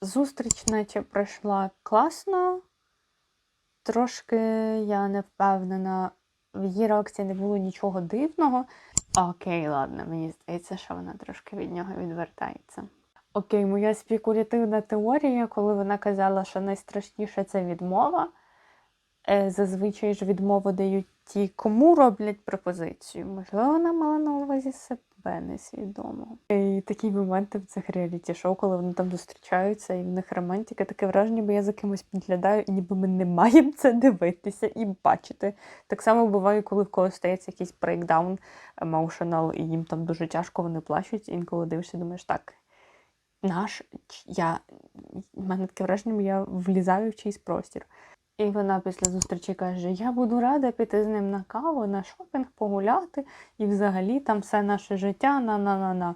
Зустріч наче пройшла класно. Трошки я не впевнена, в її реакції не було нічого дивного. Окей, ладно, мені здається, що вона трошки від нього відвертається. Окей, моя спекулятивна теорія, коли вона казала, що найстрашніше це відмова. Е, Зазвичай ж відмову дають ті, кому роблять пропозицію. Можливо, вона мала на увазі себе несвідомо. І такі моменти в цих реаліті-шоу, коли вони там зустрічаються, і в них романтика, таке враження, бо я за кимось підглядаю, і ніби ми не маємо це дивитися і бачити. Так само буває, коли в когось стається якийсь брейкдаун, емоушенал, і їм там дуже тяжко, вони плачуть, і інколи дивишся, думаєш, так. Наш я в мене таке враження, я влізаю в чийсь простір. І вона після зустрічі каже: Я буду рада піти з ним на каву, на шопінг, погуляти, і взагалі там все наше життя на на на на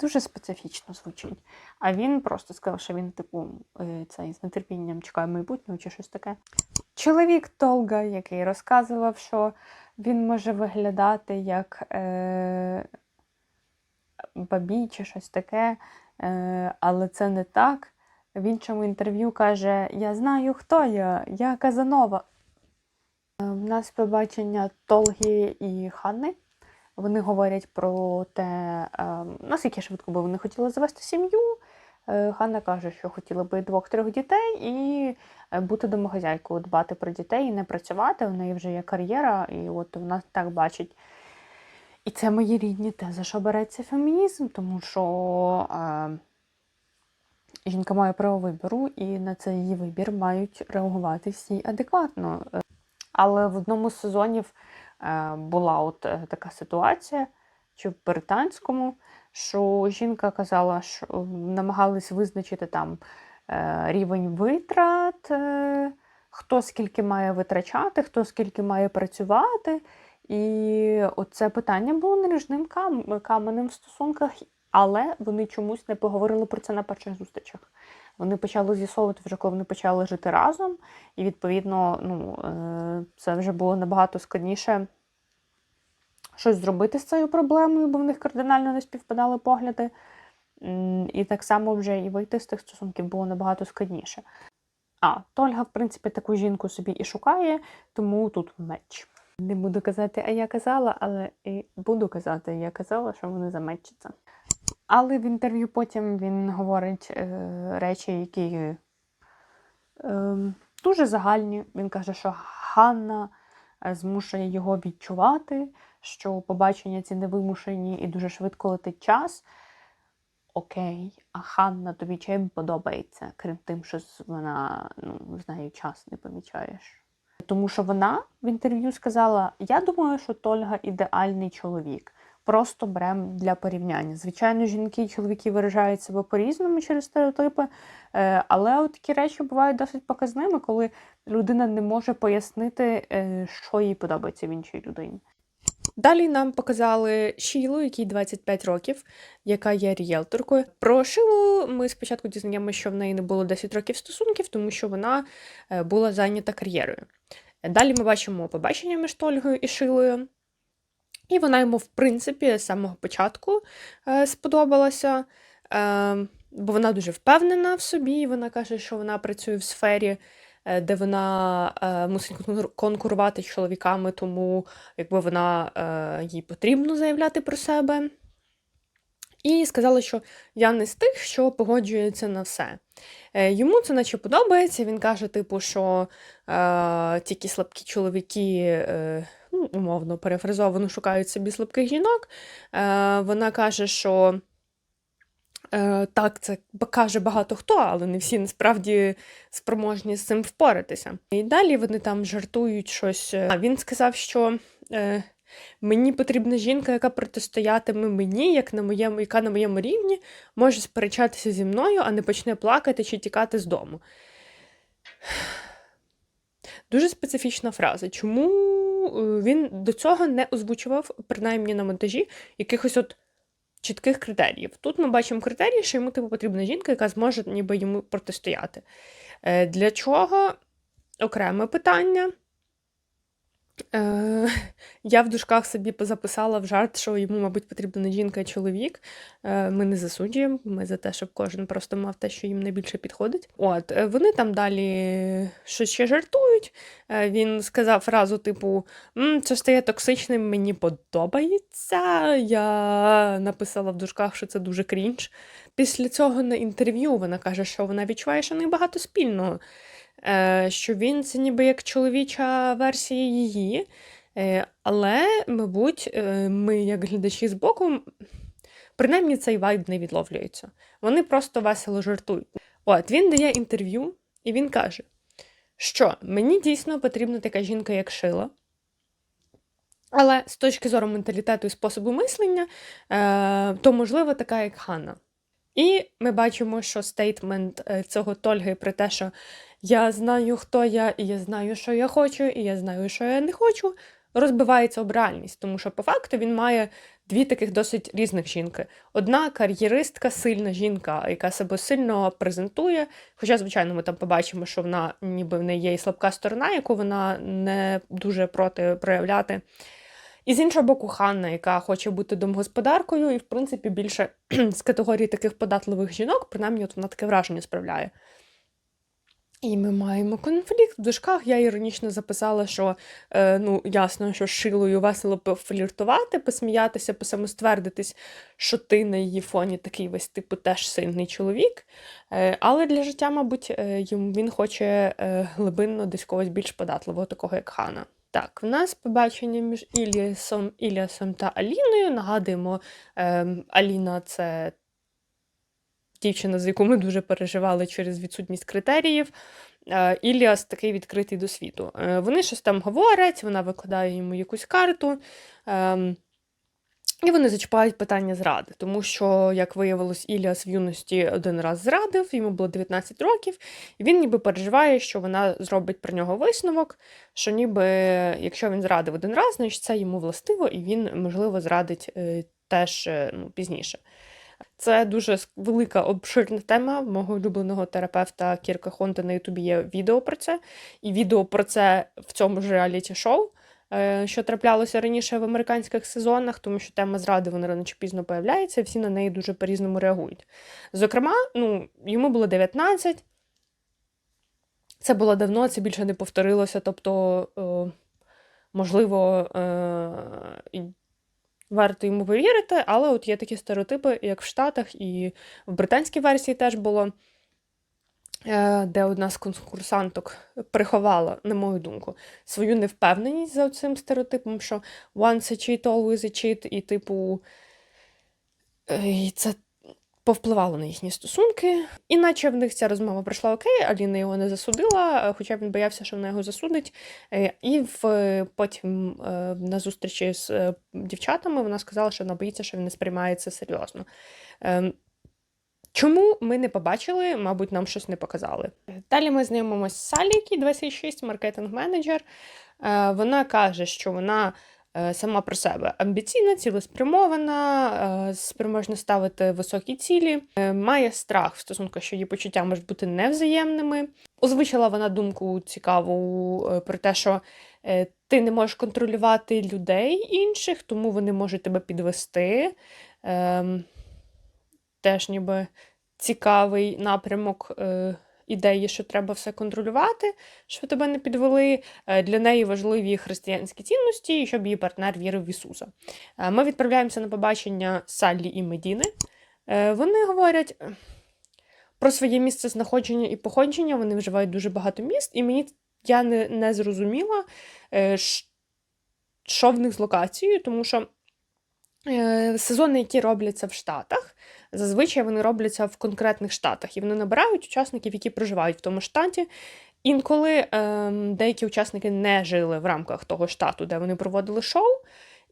Дуже специфічно звучить. А він просто сказав, що він, типу, е, цей з нетерпінням чекає майбутнього чи щось таке. Чоловік Толга, який розказував, що він може виглядати як е, бабій чи щось таке, е, але це не так. В іншому інтерв'ю каже: Я знаю, хто я, я Казанова. У нас побачення Толги і Ханни. Вони говорять про те, е, наскільки швидко би вони хотіли завести сім'ю. Е, Ханна каже, що хотіла би двох-трьох дітей і е, бути домогазяйкою, дбати про дітей і не працювати. У неї вже є кар'єра, і от вона так бачить. І це мої рідні те, за що береться фемінізм, тому що е, жінка має право вибору, і на цей її вибір мають реагувати всі адекватно. Е, Але в одному з сезонів е, була от е, така ситуація, чи в британському, що жінка казала, що намагались визначити там рівень витрат, хто скільки має витрачати, хто скільки має працювати. І оце питання було наріжним кам- каменем в стосунках, але вони чомусь не поговорили про це на перших зустрічах. Вони почали з'ясовувати вже, коли вони почали жити разом, і відповідно, ну, е, це вже було набагато складніше щось зробити з цією проблемою, бо в них кардинально не співпадали погляди. І так само вже і вийти з тих стосунків було набагато складніше. А, Тольга, в принципі, таку жінку собі і шукає, тому тут меч. Не буду казати, а я казала, але і буду казати, я казала, що вони замечаться. Але в інтерв'ю потім він говорить е, речі, які е, дуже загальні. Він каже, що Ганна е, змушує його відчувати, що побачення ці невимушені і дуже швидко летить час. Окей, а Ханна тобі чим подобається, крім тим, що вона ну, з нею час не помічаєш. Тому що вона в інтерв'ю сказала: Я думаю, що Тольга ідеальний чоловік. Просто берем для порівняння. Звичайно, жінки і чоловіки виражають себе по-різному через стереотипи, е, але такі речі бувають досить показними, коли людина не може пояснити, е, що їй подобається в іншій людині. Далі нам показали Шілу, якій 25 років, яка є рієлторкою. Про Шилу ми спочатку дізнаємося, що в неї не було 10 років стосунків, тому що вона е, була зайнята кар'єрою. Далі ми бачимо побачення між Тольгою і Шилою. І вона йому, в принципі, з самого початку е, сподобалася, е, бо вона дуже впевнена в собі. Вона каже, що вона працює в сфері, е, де вона мусить конкур- конкурувати з чоловіками, тому якби вона їй потрібно заявляти про себе. І сказала, що я не з тих, що погоджується на все. Йому це наче подобається. Він каже, типу, що е, тільки слабкі чоловіки, е, ну, умовно перефразовано, шукають собі слабких жінок. Е, вона каже, що е, так, це каже багато хто, але не всі насправді спроможні з цим впоратися. І далі вони там жартують щось. е, А він сказав, що. Е, Мені потрібна жінка, яка протистоятиме мені, як на моєму, яка на моєму рівні може сперечатися зі мною, а не почне плакати чи тікати з дому. Дуже специфічна фраза. Чому е, він до цього не озвучував, принаймні на монтажі, якихось от чітких критеріїв? Тут ми бачимо критерії, що йому типу, потрібна жінка, яка зможе ніби йому протистояти. Е, Для чого окреме питання? Е, я в дужках собі записала в жарт, що йому, мабуть, потрібна не жінка, а чоловік. Е, ми не засуджуємо, ми за те, щоб кожен просто мав те, що їм найбільше підходить. От, е, вони там далі щось ще жартують. Е, він сказав фразу, типу: «М, це стає токсичним, мені подобається. Я написала в дужках, що це дуже крінж. Після цього на інтерв'ю вона каже, що вона відчуває, що в спільного. Е, що він це ніби як чоловіча версія її. Е, але, мабуть, е, ми, як глядачі збоку, принаймні цей вайб не відловлюється. Вони просто весело жартують. От він дає інтерв'ю, і він каже, що мені дійсно потрібна така жінка, як Шила. Але з точки зору менталітету і способу мислення, то, можливо, така, як Ханна. І ми бачимо, що стейтмент цього Тольги про те, що я знаю, хто я, і я знаю, що я хочу, і я знаю, що я не хочу, розбивається об реальність, тому що по факту він має дві таких досить різних жінки. Одна кар'єристка, сильна жінка, яка себе сильно презентує. Хоча, звичайно, ми там побачимо, що вона ніби в неї є і слабка сторона, яку вона не дуже проти проявляти. І з іншого боку, Ханна, яка хоче бути домогосподаркою, і, в принципі, більше з категорії таких податливих жінок, принаймні, от вона таке враження справляє. І ми маємо конфлікт. В дужках я іронічно записала, що е, ну, ясно, що шилою весело пофліртувати, посміятися, посамоствердитись, що ти на її фоні такий весь типу теж сильний чоловік. Е, але для життя, мабуть, е, він хоче е, глибинно десь когось більш податливого, такого як Хана. Так, в нас побачення між Іліасом, Іліасом та Аліною. Нагадуємо, е, Аліна це дівчина, за яку ми дуже переживали через відсутність критеріїв. Е, Іліас такий відкритий до світу. Е, вони щось там говорять, вона викладає йому якусь карту. Ем, і вони зачіпають питання зради, тому що, як виявилось, Іліас в юності один раз зрадив, йому було 19 років, і він ніби переживає, що вона зробить про нього висновок, що ніби якщо він зрадив один раз, значить це йому властиво, і він, можливо, зрадить е, теж ну, пізніше. Це дуже велика обширна тема мого улюбленого терапевта Кірка Хонта на Ютубі є відео про це. І відео про це в цьому ж реаліті-шоу, е, що траплялося раніше в американських сезонах, тому що тема зради вона рано чи пізно появляється, і всі на неї дуже по-різному реагують. Зокрема, ну, йому було 19. Це було давно, це більше не повторилося. Тобто, можливо, е, Варто йому повірити, але от є такі стереотипи, як в Штатах, і в британській версії теж було, е, де одна з конкурсанток приховала, на мою думку, свою невпевненість за цим стереотипом, що once a cheat, always a cheat, і, типу, і це повпливало на їхні стосунки. Іначе в них ця розмова пройшла окей, Аліна його не засудила, хоча він боявся, що вона його засудить. Е, і в, потім е, на зустрічі з е, дівчатами вона сказала, що вона боїться, що він не сприймається серйозно. Ем, чому ми не побачили, мабуть, нам щось не показали. Далі ми знайомимося з Салі, який 26, маркетинг-менеджер. Вона каже, що вона Е, сама про себе амбіційна, цілеспрямована, е, спроможна ставити високі цілі, е, має страх в стосунках, що її почуття можуть бути невзаємними. Озвучила вона думку цікаву про те, що ти не можеш контролювати людей інших, тому вони можуть тебе підвести. Ем, теж ніби цікавий напрямок ідеї, що треба все контролювати, щоб тебе не підвели. Е, для неї важливі християнські цінності, і щоб її партнер вірив в Ісуса. Е, ми відправляємося на побачення Саллі і Медіни. Е, вони говорять про своє місце знаходження і походження. Вони вживають дуже багато міст, і мені я не, не зрозуміла, що в них з локацією, тому що сезони, які робляться в Штатах, Зазвичай вони робляться в конкретних штатах, і вони набирають учасників, які проживають в тому штаті. Інколи ем, деякі учасники не жили в рамках того штату, де вони проводили шоу.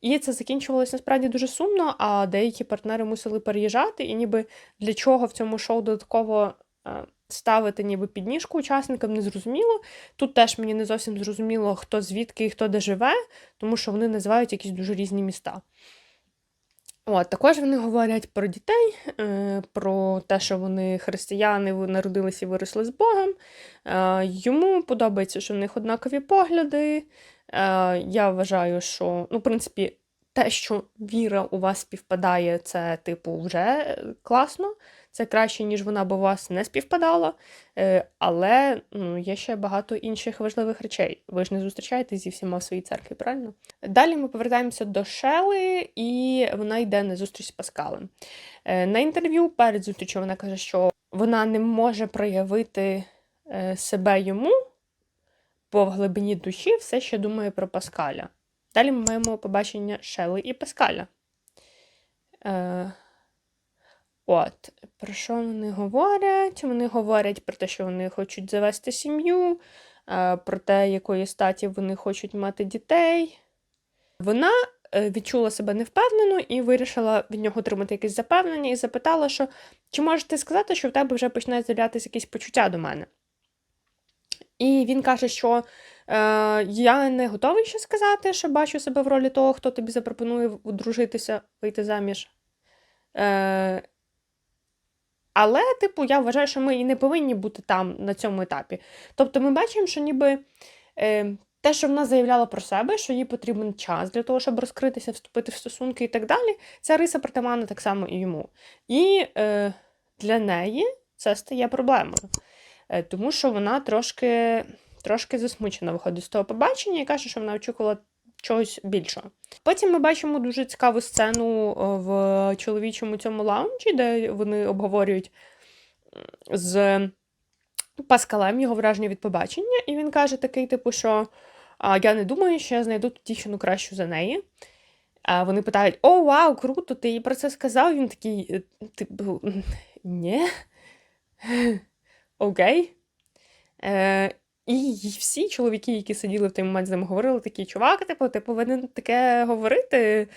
І це закінчувалося насправді дуже сумно, а деякі партнери мусили переїжджати, і ніби для чого в цьому шоу додатково е, ставити ніби підніжку учасникам, не зрозуміло. Тут теж мені не зовсім зрозуміло, хто звідки і хто де живе, тому що вони називають якісь дуже різні міста. От, Також вони говорять про дітей, е, про те, що вони християни народилися і виросли з Богом. Е, йому подобається, що в них однакові погляди. Е, я вважаю, що, ну, в принципі, те, що віра у вас співпадає, це, типу, вже класно. Це краще, ніж вона б у вас не співпадала. Е, але ну, є ще багато інших важливих речей. Ви ж не зустрічаєтесь зі всіма в своїй церкві, правильно? Далі ми повертаємося до Шели, і вона йде на зустріч з Паскалем. Е, на інтерв'ю перед зустрічю вона каже, що вона не може проявити е, себе йому, бо в глибині душі все ще думає про Паскаля. Далі ми маємо побачення Шели і Паскаля. От, про що вони говорять? Вони говорять про те, що вони хочуть завести сім'ю, е, про те, якої статі вони хочуть мати дітей. Вона е, відчула себе невпевнено і вирішила від нього отримати якесь запевнення і запитала, що чи можеш ти сказати, що в тебе вже почне з'являтися якісь почуття до мене? І він каже, що е, я не готовий ще сказати, що бачу себе в ролі того, хто тобі запропонує одружитися, вийти заміж. Е, але, типу, я вважаю, що ми і не повинні бути там на цьому етапі. Тобто, ми бачимо, що ніби е, те, що вона заявляла про себе, що їй потрібен час для того, щоб розкритися, вступити в стосунки і так далі, ця риса притаманна так само і йому. І е, для неї це стає проблемою, е, тому що вона трошки, трошки засмучена виходить з того побачення і каже, що вона очікувала чогось більшого. Потім ми бачимо дуже цікаву сцену е, в чоловічому цьому лаунджі, де вони обговорюють з Паскалем його враження від побачення, і він каже такий, типу, що я не думаю, що я знайду дівчину кращу за неї. А вони питають: О, вау, круто, ти їй про це сказав? Він такий, «Е, типу, ні. Окей. Е, і всі чоловіки, які сиділи в той момент з ним, говорили такі, чувак, типу, ти повинен таке говорити.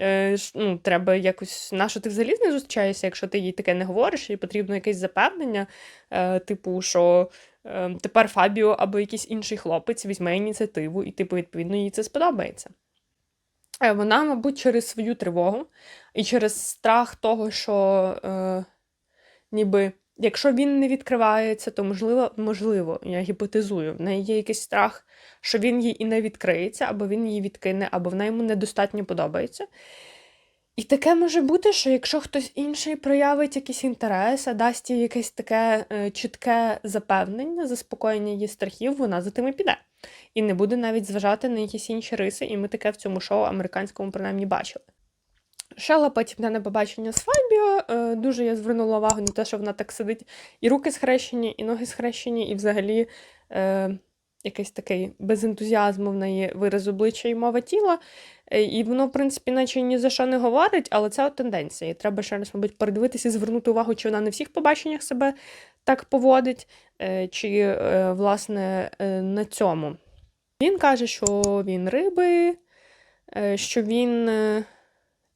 Е, ну, Треба якось, на що ти взагалі не зустрічаєшся, якщо ти їй таке не говориш, і потрібно якесь запевнення, е, типу, що е, тепер Фабіо або якийсь інший хлопець візьме ініціативу, і, типу, відповідно, їй це сподобається. Вона, мабуть, через свою тривогу і через страх того, що ніби. Якщо він не відкривається, то можливо, можливо, я гіпотезую, в неї є якийсь страх, що він їй і не відкриється, або він її відкине, або вона йому недостатньо подобається. І таке може бути, що якщо хтось інший проявить якийсь інтерес, а дасть їй якесь таке е, чітке запевнення, заспокоєння її страхів, вона за тим і піде. І не буде навіть зважати на якісь інші риси, і ми таке в цьому шоу американському принаймні бачили. Шела потім на небобачення з Фабіо. Е, дуже я звернула увагу на те, що вона так сидить, і руки схрещені, і ноги схрещені, і взагалі е, якийсь такий без ентузіазму в неї вираз обличчя і мова тіла. Е, і воно, в принципі, наче ні за що не говорить, але це от тенденція. І треба ще раз, мабуть, передивитися і звернути увагу, чи вона не всіх побаченнях себе так поводить, е, чи, власне, на цьому. Він каже, що він риби, що він.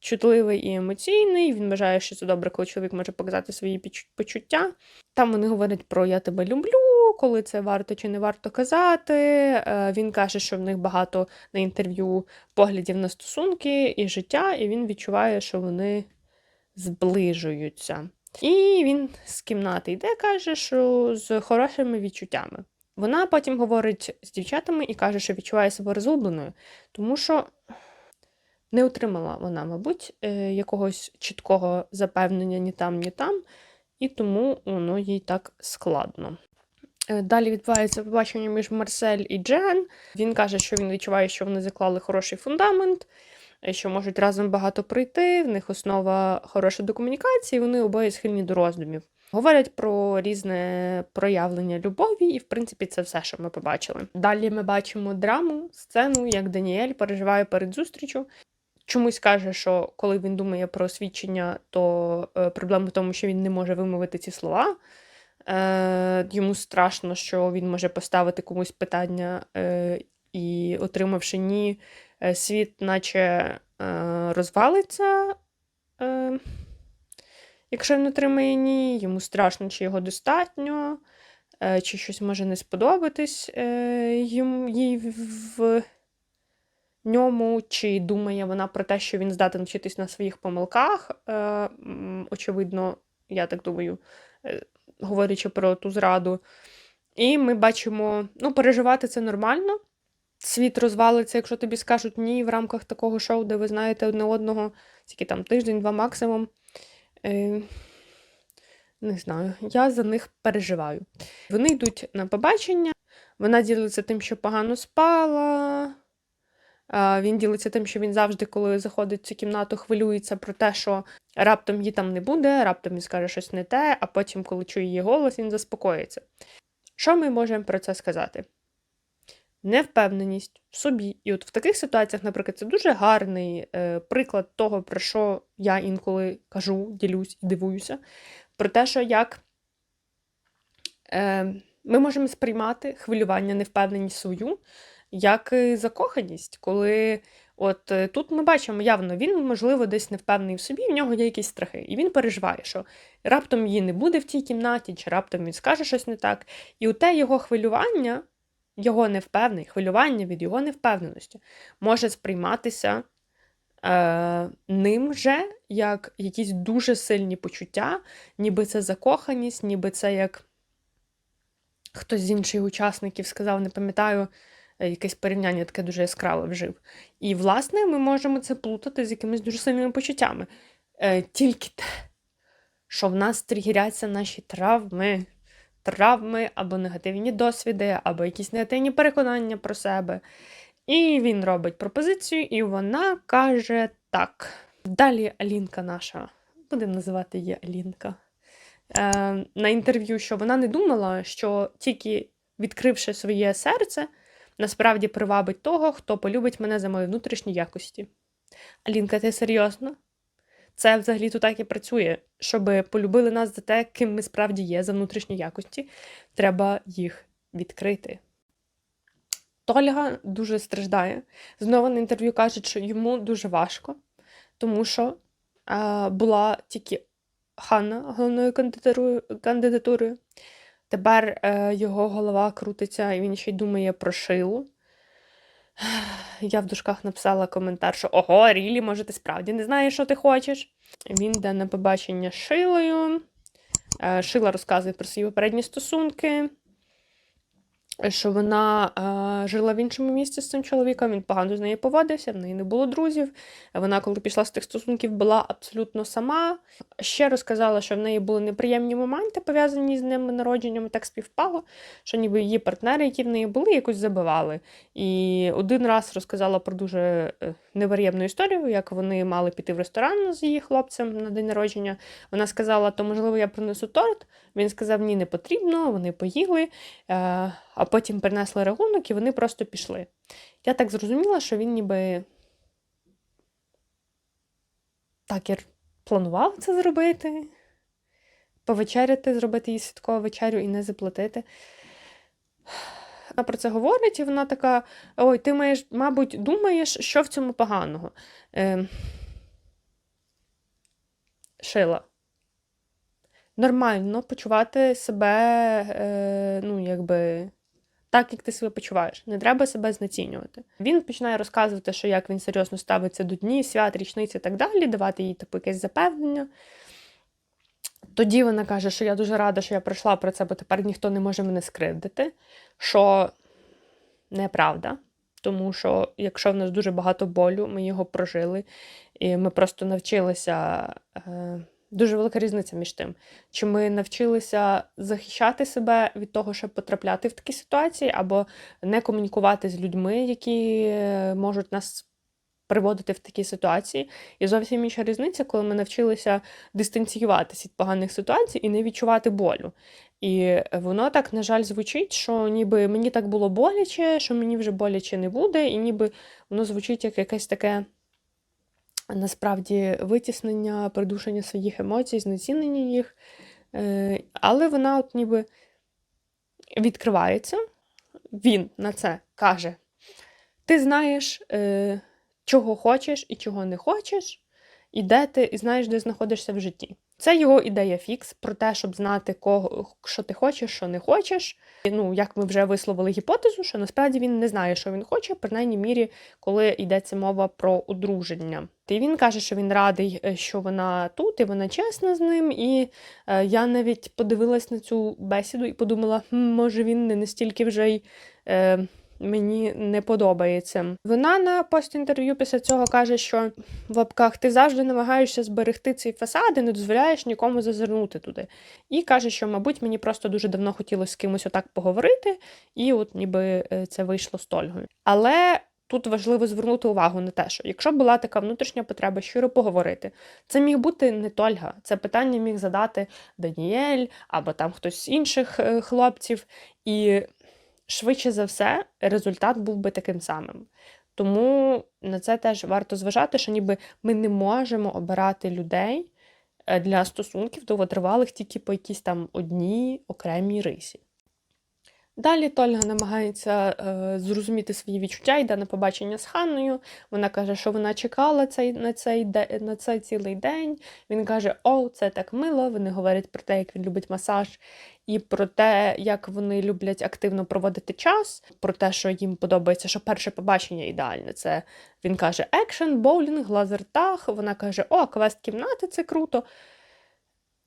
Чутливий і емоційний. Він вважає, що це добре, коли чоловік може показати свої почуття. Там вони говорять про Я тебе люблю, коли це варто чи не варто казати. Е, він каже, що в них багато на інтерв'ю поглядів на стосунки і життя, і він відчуває, що вони зближуються. І він з кімнати йде, каже, що з хорошими відчуттями. Вона потім говорить з дівчатами і каже, що відчуває себе розгубленою, тому що не отримала вона, мабуть, е, якогось чіткого запевнення ні там, ні там, і тому воно їй так складно. Е, далі відбувається побачення між Марсель і Джен. Він каже, що він відчуває, що вони заклали хороший фундамент, е, що можуть разом багато пройти, в них основа хороша до комунікації, вони обоє схильні до роздумів. Говорять про різне проявлення любові, і, в принципі, це все, що ми побачили. Далі ми бачимо драму, сцену, як Даніель переживає перед зустрічю, чомусь каже, що коли він думає про освідчення, то е, проблема в тому, що він не може вимовити ці слова. Е, Йому страшно, що він може поставити комусь питання е, і, отримавши ні, е, світ, наче е, розвалиться. Е, Якщо він отримає ні, йому страшно, чи його достатньо, е, чи щось може не сподобатись е, їй в ньому, чи думає вона про те, що він здатен вчитись на своїх помилках. Е, Очевидно, я так думаю, е, говорячи про ту зраду. І ми бачимо, ну, переживати це нормально. світ розвалиться, якщо тобі скажуть ні в рамках такого шоу, де ви знаєте одне одного, тільки там тиждень-два максимум. Е, не знаю, я за них переживаю. Вони йдуть на побачення, вона ділиться тим, що погано спала. Він ділиться тим, що він завжди, коли заходить в цю кімнату, хвилюється про те, що раптом її там не буде, раптом він скаже щось не те, а потім, коли чує її голос, він заспокоїться. Що ми можемо про це сказати? Невпевненість в собі. І от в таких ситуаціях, наприклад, це дуже гарний е, приклад того, про що я інколи кажу, ділюсь і дивуюся, про те, що як е, ми можемо сприймати хвилювання, невпевненість свою, як і закоханість, коли от е, тут ми бачимо явно, він, можливо, десь невпевнений в собі, в нього є якісь страхи, і він переживає, що раптом її не буде в тій кімнаті, чи раптом він скаже щось не так. І у те його хвилювання, його невпевнений, хвилювання від його невпевненості може сприйматися е, ним же як якісь дуже сильні почуття, ніби це закоханість, ніби це як хтось з інших учасників сказав, не пам'ятаю, якесь порівняння таке дуже яскраве вжив. І, власне, ми можемо це плутати з якимись дуже сильними почуттями. Е, Тільки те, що в нас тригеряться наші травми, травми або негативні досвіди, або якісь негативні переконання про себе. І він робить пропозицію, і вона каже так. Далі Алінка наша, будемо називати її Алінка, е, на інтерв'ю, що вона не думала, що тільки відкривши своє серце, насправді привабить того, хто полюбить мене за мої внутрішні якості. Алінка, ти серйозно? Це взагалі то так і працює. Щоб полюбили нас за те, ким ми справді є, за внутрішні якості, треба їх відкрити. Тольга дуже страждає. Знову на інтерв'ю каже, що йому дуже важко, тому що е, була тільки Ханна головною кандидатурою. Тепер е, його голова крутиться, і він ще й думає про шилу. Я в дужках написала коментар, що ого, Рілі, може, ти справді не знаєш, що ти хочеш. Він йде на побачення з Шилою. Е, Шила розказує про свої попередні стосунки, що вона е, жила в іншому місці з цим чоловіком, він погано з нею поводився, в неї не було друзів. Вона, коли пішла з тих стосунків, була абсолютно сама. Ще розказала, що в неї були неприємні моменти, пов'язані з ними народженням, так співпало, що ніби її партнери, які в неї були, якось забивали. І один раз розказала про дуже е, історію, як вони мали піти в ресторан з її хлопцем на день народження. Вона сказала, то можливо я принесу торт. Він сказав, ні, не потрібно, вони поїли, е, а потім принесли рахунок і вони просто пішли. Я так зрозуміла, що він ніби так і планував це зробити, повечеряти, зробити їй святкову вечерю і не заплатити. Вона про це говорить, і вона така: ой, ти маєш, мабуть, думаєш, що в цьому поганого. Е, Шила. Нормально почувати себе, е, ну, якби. Так, як ти себе почуваєш, не треба себе знецінювати. Він починає розказувати, що як він серйозно ставиться до днів, свят, річниць і так далі, давати їй типу якесь запевнення. Тоді вона каже, що я дуже рада, що я пройшла про це, бо тепер ніхто не може мене скривдити. Що неправда. Тому що, якщо в нас дуже багато болю, ми його прожили, і ми просто навчилися. Е, Дуже велика різниця між тим, чи ми навчилися захищати себе від того, щоб потрапляти в такі ситуації, або не комунікувати з людьми, які е, можуть нас приводити в такі ситуації. І зовсім інша різниця, коли ми навчилися дистанціюватися від поганих ситуацій і не відчувати болю. І воно так, на жаль, звучить, що ніби мені так було боляче, що мені вже боляче не буде, і ніби воно звучить як якесь таке. Насправді витіснення, придушення своїх емоцій, знецінення їх. Е, але вона от ніби відкривається, він на це каже: Ти знаєш, е, чого хочеш і чого не хочеш, і де ти і знаєш, де знаходишся в житті. Це його ідея фікс про те, щоб знати, кого, що ти хочеш, що не хочеш. І, ну, як ми вже висловили гіпотезу, що насправді він не знає, що він хоче, принаймні мірі, коли йдеться мова про одруження. І він каже, що він радий, е, що вона тут, і вона чесна з ним. І е, я навіть подивилась на цю бесіду і подумала, може він не настільки вже й. Е, мені не подобається. Вона на пост-інтерв'ю після цього каже, що в лапках ти завжди намагаєшся зберегти цей фасад і не дозволяєш нікому зазирнути туди. І каже, що, мабуть, мені просто дуже давно хотілося з кимось отак поговорити, і от ніби е, це вийшло з Тольгою. Але. Тут важливо звернути увагу на те, що якщо була така внутрішня потреба щиро поговорити, це міг бути не Тольга, це питання міг задати Даніель або там хтось з інших е, хлопців, і швидше за все результат був би таким самим. Тому на це теж варто зважати, що ніби ми не можемо обирати людей е, для стосунків довготривалих тільки по якійсь там одній окремій рисі. Далі Тольга намагається е, зрозуміти свої відчуття, йде на побачення з Ханною. Вона каже, що вона чекала цей, на, цей, на цей цілий день. Він каже: О, це так мило. Вони говорять про те, як він любить масаж, і про те, як вони люблять активно проводити час, про те, що їм подобається, що перше побачення ідеальне. Це він каже: екшен, боулінг, лазертаг. Вона каже: О, квест кімнати, це круто.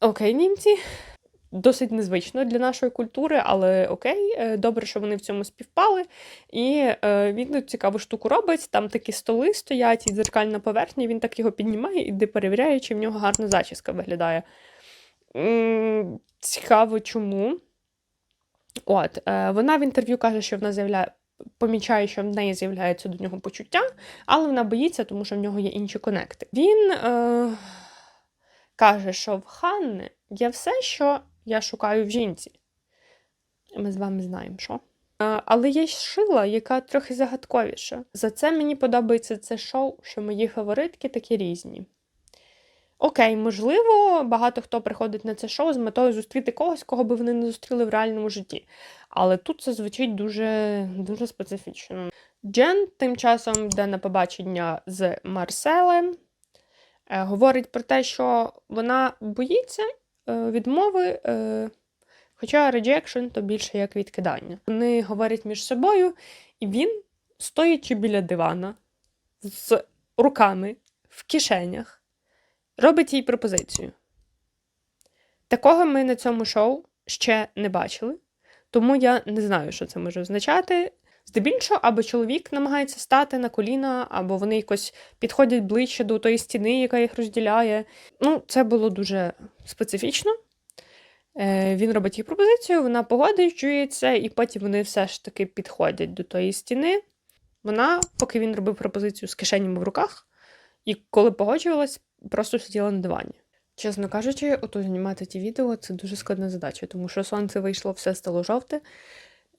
Окей, німці. Досить незвично для нашої культури, але окей, е, добре, що вони в цьому співпали. І е, він цікаву штуку робить. Там такі столи стоять і дзеркальна поверхня, він так його піднімає і перевіряє, чи в нього гарна зачіска виглядає. Цікаво, чому. От, е, вона в інтерв'ю каже, що вона заявляє, помічає, що в неї з'являється до нього почуття, але вона боїться, тому що в нього є інші конекти. Він е, каже, що в Ханни є все, що я шукаю в жінці. Ми з вами знаємо, що. Але є шила, яка трохи загадковіша. За це мені подобається це шоу, що мої фаворитки такі різні. Окей, можливо, багато хто приходить на це шоу з метою зустріти когось, кого би вони не зустріли в реальному житті. Але тут це звучить дуже, дуже специфічно. Джен тим часом йде на побачення з Марселем, е, говорить про те, що вона боїться відмови, е, хоча rejection то більше як відкидання. Вони говорять між собою, і він, стоячи біля дивана з руками в кишенях, робить їй пропозицію. Такого ми на цьому шоу ще не бачили, тому я не знаю, що це може означати. Здебільшого, або чоловік намагається стати на коліна, або вони якось підходять ближче до тої стіни, яка їх розділяє. Ну, це було дуже специфічно. Е, Він робить їй пропозицію, вона погоджується, і потім вони все ж таки підходять до тої стіни. Вона, поки він робив пропозицію з кишенями в руках, і коли погоджувалась, просто сиділа на дивані. Чесно кажучи, ото знімати ті відео це дуже складна задача, тому що сонце вийшло, все стало жовте.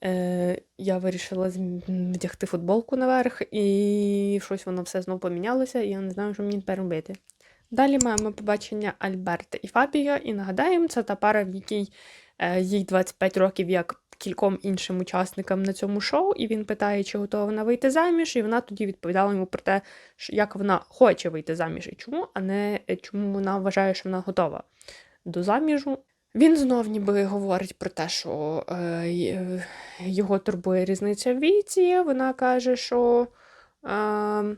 Е, я вирішила вдягти футболку наверх, і щось воно все знову помінялося, і я не знаю, що мені тепер робити. Далі маємо побачення Альберта і Фабіо, і нагадаємо, це та пара, в якій е, їй 25 років, як кільком іншим учасникам на цьому шоу, і він питає, чи готова вона вийти заміж, і вона тоді відповідала йому про те, як вона хоче вийти заміж і чому, а не е, чому вона вважає, що вона готова до заміжу. Він знов ніби говорить про те, що е, е, його турбує різниця в віці. Вона каже, що е,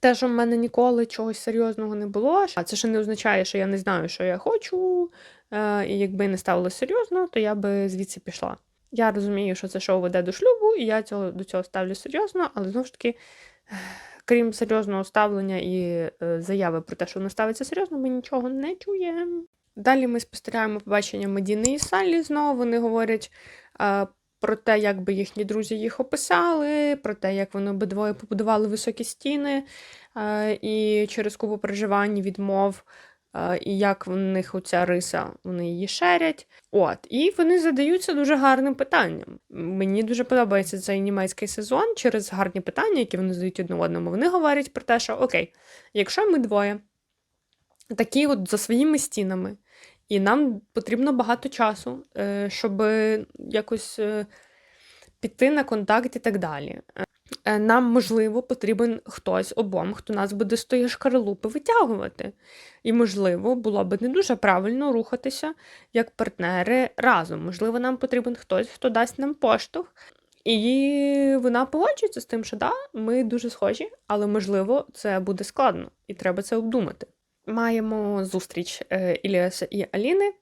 те, що в мене ніколи чогось серйозного не було, а це ще не означає, що я не знаю, що я хочу. Е, і якби не ставило серйозно, то я би звідси пішла. Я розумію, що це шоу веде до шлюбу, і я цього, до цього ставлю серйозно, але знову ж таки, е, крім серйозного ставлення і е, заяви про те, що воно ставиться серйозно, ми нічого не чуємо. Далі ми спостерігаємо побачення Медіни і Саллі знову. Вони говорять е, про те, як би їхні друзі їх описали, про те, як вони обидвоє побудували високі стіни, е, і через купу переживань, відмов, е, і як в них оця риса, вони її шерять. От, і вони задаються дуже гарним питанням. Мені дуже подобається цей німецький сезон через гарні питання, які вони задають одне одному. Вони говорять про те, що окей, якщо ми двоє такі от за своїми стінами, і нам потрібно багато часу, е, щоб якось е, піти на контакт і так далі. Е, Нам, можливо, потрібен хтось обом, хто нас буде з тої шкаралупи витягувати. І, можливо, було би не дуже правильно рухатися як партнери разом. Можливо, нам потрібен хтось, хто дасть нам поштовх. І вона погоджується з тим, що да, ми дуже схожі, але можливо це буде складно, і треба це обдумати. Маємо зустріч е, Іліаса і Аліни.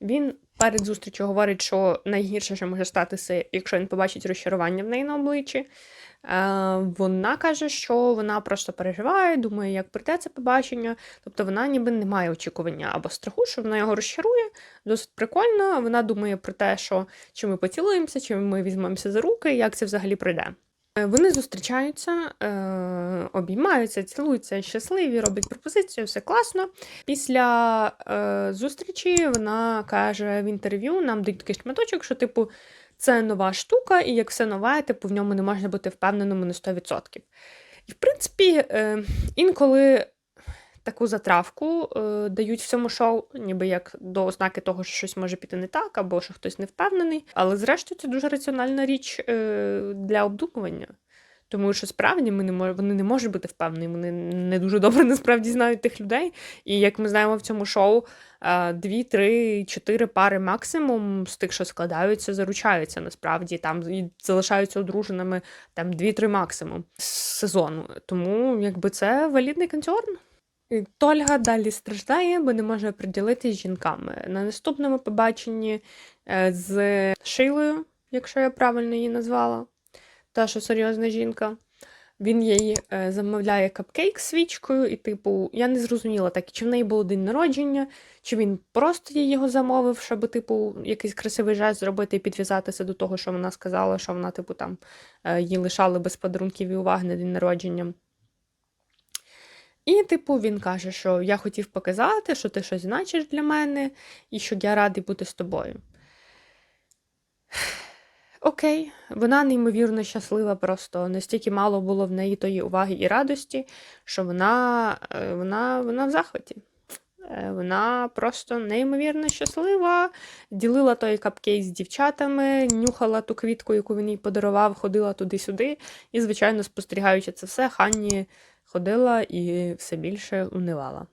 Він перед зустрічю говорить, що найгірше, що може статися, якщо він побачить розчарування в неї на обличчі. Е, вона каже, що вона просто переживає, думає, як прийде це побачення. Тобто вона ніби не має очікування або страху, що вона його розчарує. Досить прикольно. Вона думає про те, що чи ми поцілуємося, чи ми візьмемося за руки, як це взагалі пройде. Е, Вони зустрічаються, е, обіймаються, цілуються, щасливі, роблять пропозицію, все класно. Після е, зустрічі вона каже в інтерв'ю, нам дають такий шматочок, що, типу, це нова штука, і як все нове, типу, в ньому не можна бути впевненими на 100%. І, в принципі, інколи таку затравку е, дають в цьому шоу, ніби як до ознаки того, що щось може піти не так, або що хтось не впевнений. Але зрештою це дуже раціональна річ е, для обдумування. Тому що справді ми не мож, вони не можуть бути впевнені, вони не дуже добре насправді знають тих людей. І як ми знаємо в цьому шоу, е, дві, три, чотири пари максимум з тих, що складаються, заручаються насправді там і залишаються одруженими там дві-три максимум з сезону. Тому якби це валідний концерн. І Тольга далі страждає, бо не може приділитися з жінками. На наступному побаченні е, з Шейлою, якщо я правильно її назвала, та що серйозна жінка. Він їй е, замовляє капкейк свічкою, і, типу, я не зрозуміла так, чи в неї був день народження, чи він просто їй його замовив, щоб, типу, якийсь красивий жест зробити і підв'язатися до того, що вона сказала, що вона, типу, там е, її лишали без подарунків і уваги на день народження. І, типу, він каже, що я хотів показати, що ти щось значиш для мене, і що я радий бути з тобою. Окей, вона неймовірно щаслива, просто настільки мало було в неї тої уваги і радості, що вона, е, вона, вона в захваті. Е, Вона просто неймовірно щаслива, ділила той капкейк з дівчатами, нюхала ту квітку, яку він їй подарував, ходила туди-сюди. І, звичайно, спостерігаючи це все, Ханні ходила і все більше унивала.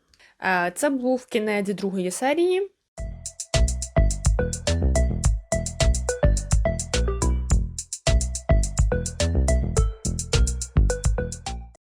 Е, Це був кінець другої серії.